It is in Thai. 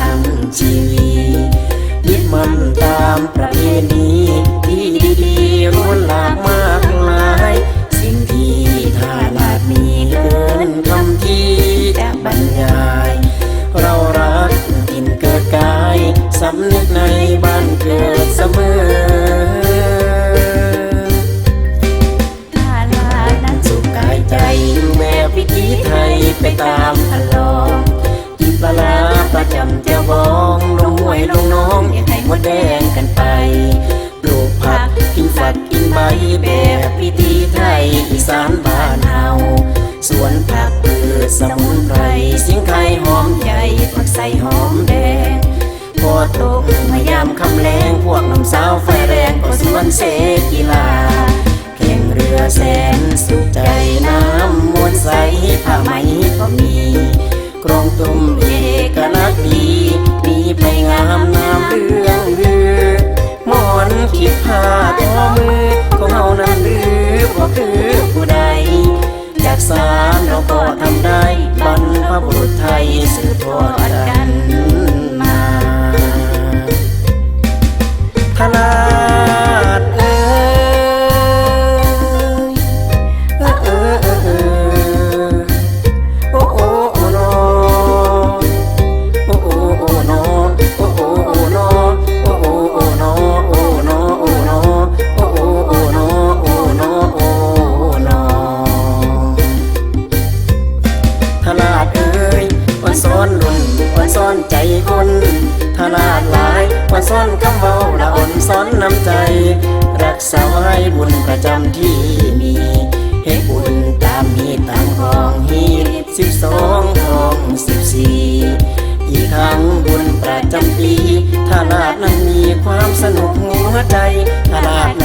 ทั้งชีวิตยึมันตามประเพณีที่ดีๆล้วนหลากมากมาย สิ่งที่ถ้าลาดมีเกินคำที่จะบรรยาย เรารักกินเกิดกายสำนึกในบ้านเกิดเสมอิธีไทยไปตามานบ้านเฮาสวนผักพืชสมุนไพรสิงไข่หอมใหญ่ผักใส่หอมแดงพอตกมายามคำแรงพวกนุ่มสาวไฟแรงก็สวนเสกีฬาแข่งเรือแสนสุขใจน้ำมวลใสผ้าไหมก็มีกรองตุ้มเอกลักษณ์ดีมีไปงามนามเรื่องลือหมอนขีดผ้า ทำได้บรรพบุรุษไทยสืบทอดกัน วันซ้อนลุ่นวันซ้อนใจคนทลาดหลายวันซ้อนคำเว้าละอ่อนซ้อนน้ำใจ รักษาไว้บุญประจำที่มีให้บุญตามมีตามของฮีสิบสองของสิบสี่อีกครั้งบุญประจำปีทลาดนั้นมีความสนุกหัวใจทลาด